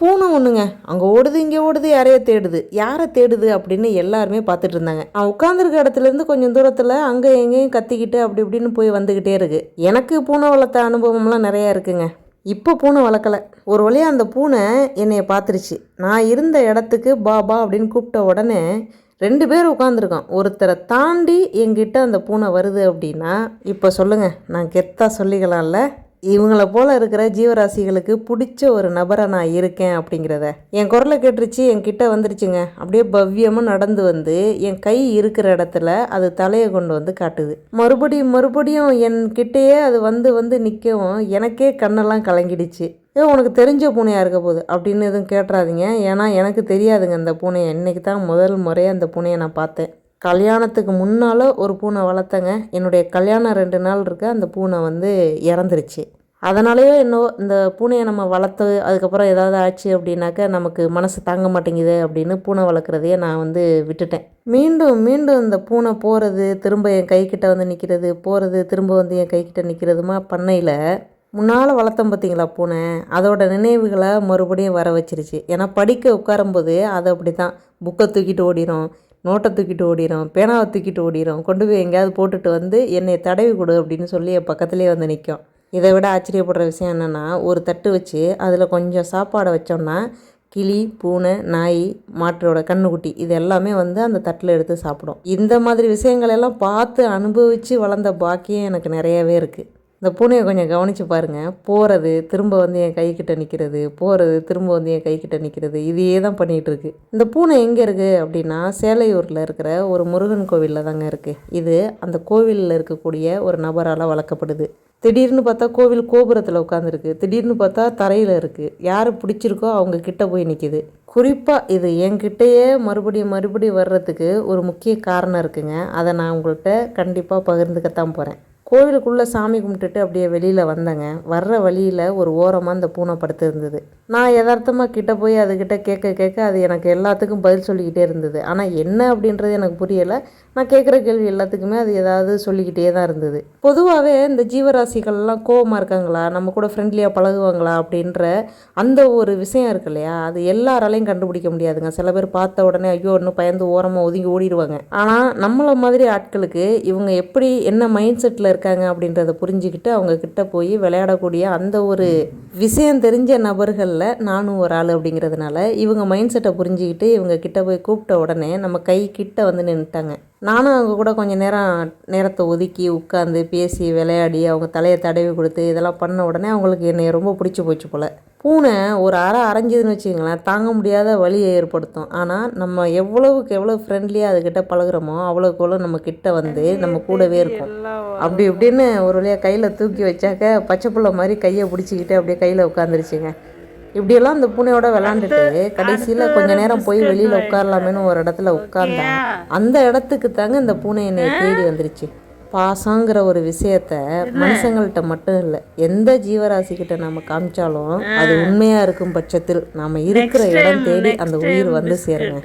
பூனை ஒன்றுங்க அங்கே ஓடுது இங்கே ஓடுது யாரையோ தேடுது. யாரை தேடுது அப்படின்னு எல்லாருமே பார்த்துட்டு இருந்தாங்க. அவன் உட்காந்துருக்க இடத்துலேருந்து கொஞ்சம் தூரத்தில் அங்கே எங்கேயும் கத்திக்கிட்டு அப்படி இப்படின்னு போய் வந்துக்கிட்டே இருக்கு. எனக்கு பூனை வளர்த்த அனுபவம்லாம் நிறையா இருக்குங்க. இப்போ பூனை வளர்க்கல. ஒரு வழியாக அந்த பூனை என்னைய பார்த்துருச்சு. நான் இருந்த இடத்துக்கு பா பா அப்படின்னு கூப்பிட்ட உடனே ரெண்டு பேர் உட்காந்துருக்கோம் ஒருத்தரை தாண்டி எங்கிட்ட அந்த பூனை வருது அப்படின்னா இப்போ சொல்லுங்கள் நான் கெத்தா சொல்லிக்கலாம்ல. இவங்கள போல் இருக்கிற ஜீவராசிகளுக்கு பிடிச்ச ஒரு நபரை நான் இருக்கேன் அப்படிங்கிறத. என் குரலை கேட்டுருச்சு என் கிட்ட வந்துருச்சுங்க. அப்படியே பவ்யமாக நடந்து வந்து என் கை இருக்கிற இடத்துல அது தலையை கொண்டு வந்து காட்டுது. மறுபடியும் மறுபடியும் என் கிட்டேயே அது வந்து வந்து நிற்கவும் எனக்கே கண்ணெல்லாம் கலங்கிடுச்சு. ஏ உனக்கு தெரிஞ்ச பூனையாக இருக்க போகுது அப்படின்னு எதுவும் கேட்டுறாதீங்க. ஏன்னா எனக்கு தெரியாதுங்க அந்த பூனையை. இன்னைக்கு தான் முதல் முறையாக அந்த பூனையை நான் பார்த்தேன். கல்யாணத்துக்கு முன்னால் ஒரு பூனை வளர்த்தங்க. என்னுடைய கல்யாணம் ரெண்டு நாள் இருக்க. அந்த பூனை வந்து இறந்துருச்சு. அதனாலேயோ என்னோ இந்த பூனையை நம்ம வளர்த்து அதுக்கப்புறம் ஏதாவது ஆச்சு அப்படின்னாக்க நமக்கு மனசு தாங்க மாட்டேங்குது அப்படின்னு பூனை வளர்க்குறதையே நான் வந்து விட்டுட்டேன். மீண்டும் மீண்டும் இந்த பூனை போகிறது திரும்ப என் கைக்கிட்ட வந்து நிற்கிறது போகிறது திரும்ப வந்து என் கைக்கிட்ட நிற்கிறதுமா பண்ணையில் முன்னால் வளர்த்தோம் பார்த்தீங்களா பூனை? அதோட நினைவுகளை மறுபடியும் வர வச்சிருச்சு. ஏன்னா படிக்க உட்காரும்போது அது அப்படி தான் புக்கை தூக்கிட்டு ஓடிடும் நோட்டை தூக்கிட்டு ஓடிடும் பேனாவை தூக்கிட்டு ஓடிடும் கொண்டு போய் எங்கேயாவது போட்டுட்டு வந்து என்னை தடவி கொடு அப்படின்னு சொல்லி என் பக்கத்துலேயே வந்து நிற்கும் இதை விட ஆச்சரியப்படுற விஷயம் என்னென்னா ஒரு தட்டு வச்சு அதில் கொஞ்சம் சாப்பாடை வச்சோம்னா கிளி பூனை நாய் மாட்டோட கண்ணுக்குட்டி இது எல்லாமே வந்து அந்த தட்டில் எடுத்து சாப்பிடும். இந்த மாதிரி விஷயங்கள் எல்லாம் பார்த்து அனுபவித்து வளர்ந்த பாக்கியம் எனக்கு நிறையவே இருக்குது இந்த பூனையை கொஞ்சம் கவனித்து பாருங்கள் போகிறது திரும்ப வந்து என் கைக்கிட்ட நிற்கிறது போகிறது திரும்ப வந்து என் கைக்கிட்ட நிற்கிறது இதையே தான் பண்ணிகிட்ருக்கு இந்த பூனை எங்கே இருக்குது அப்படின்னா சேலையூரில் இருக்கிற ஒரு முருகன் கோவிலில் தாங்க இருக்குது இது அந்த கோவிலில் இருக்கக்கூடிய ஒரு நபரால் வளர்க்கப்படுது. திடீர்னு பார்த்தா கோவில் கோபுரத்தில் உட்காந்துருக்கு திடீர்னு பார்த்தா தரையில் இருக்குது யார் பிடிச்சிருக்கோ அவங்க கிட்ட போய் நிற்கிது குறிப்பாக இது என்கிட்டயே மறுபடியும் மறுபடியும் வர்றதுக்கு ஒரு முக்கிய காரணம் இருக்குங்க. அதை நான் உங்கள்கிட்ட கண்டிப்பாக பகிர்ந்துக்கத்தான் போகிறேன் கோவிலுக்குள்ளே சாமி கும்பிட்டுட்டு அப்படியே வெளியில் வந்தேங்க. வர்ற வழியில் ஒரு ஓரமாக அந்த பூனை படுத்து இருந்தது. நான் யதார்த்தமாக கிட்ட போய் அதுக்கிட்ட கேட்க கேட்க அது எனக்கு எல்லாத்துக்கும் பதில் சொல்லிக்கிட்டே இருந்தது. ஆனால் என்ன அப்படின்றது எனக்கு புரியலை. நான் கேட்குற கேள்வி எல்லாத்துக்குமே அது ஏதாவது சொல்லிக்கிட்டே தான் இருந்தது. பொதுவாகவே இந்த ஜீவராசிகள்லாம் கோவமாக இருக்காங்களா? நம்ம கூட ஃப்ரெண்ட்லியாக பழகுவாங்களா? அப்படின்ற அந்த ஒரு விஷயம் இருக்கு இல்லையா? அது எல்லாராலையும் கண்டுபிடிக்க முடியாதுங்க. சில பேர் பார்த்த உடனே ஐயோ இன்னும் பயந்து ஓரமாக ஒதுங்கி ஓடிடுவாங்க. ஆனால் நம்மளை மாதிரி ஆட்களுக்கு இவங்க எப்படி என்ன மைண்ட் செட்டில் இருக்காங்க அப்படின்றத புரிஞ்சுக்கிட்டு அவங்க கிட்ட போய் விளையாடக்கூடிய அந்த ஒரு விஷயம் தெரிஞ்ச நபர்களில் நானும் ஒரு ஆள் அப்படிங்கிறதுனால இவங்க மைண்ட் செட்டை புரிஞ்சுக்கிட்டு இவங்க கிட்ட போய் கூப்பிட்ட உடனே நம்ம கை கிட்ட வந்து நின்றுட்டாங்க நானும் அவங்க கூட கொஞ்சம் நேரம் நேரத்தை ஒதுக்கி உட்காந்து பேசி விளையாடி அவங்க தலையை தடவி கொடுத்து இதெல்லாம் பண்ண உடனே அவங்களுக்கு என்னை ரொம்ப பிடிச்சி போச்சு போல். பூனை ஒரு அரை அரைஞ்சதுன்னு வச்சுக்கோங்களேன் தாங்க முடியாத வலியை ஏற்படுத்தும். ஆனால் நம்ம எவ்வளவுக்கு எவ்வளோ ஃப்ரெண்ட்லியாக அதுக்கிட்ட பழகுறோமோ அவ்வளோக்கு எவ்வளோ நம்ம கிட்ட வந்து நம்ம கூடவே இருக்கும். அப்படி இப்படின்னு ஒரு வழியாக கையில் தூக்கி வச்சாக்க பச்சை புள்ள மாதிரி கையை பிடிச்சிக்கிட்டு அப்படியே கையில் உட்காந்துருச்சுங்க இப்படியெல்லாம் அந்த பூனையோட விளாண்டுட்டு கடைசியில் கொஞ்ச நேரம் போய் வெளியில் உட்காரலாமேன்னு ஒரு இடத்துல உட்கார்ந்தேன். அந்த இடத்துக்கு தாங்க இந்த பூனை என்னை தேடி வந்துருச்சு. பாசங்கிற ஒரு விஷயத்த மனுஷங்கள்கிட்ட மட்டும் இல்லை எந்த ஜீவராசிக்கிட்ட நம்ம காமிச்சாலும் அது உண்மையாக இருக்கும் பட்சத்தில் நாம் இருக்கிற இடம் தேடி அந்த உயிர் வந்து சேருங்க.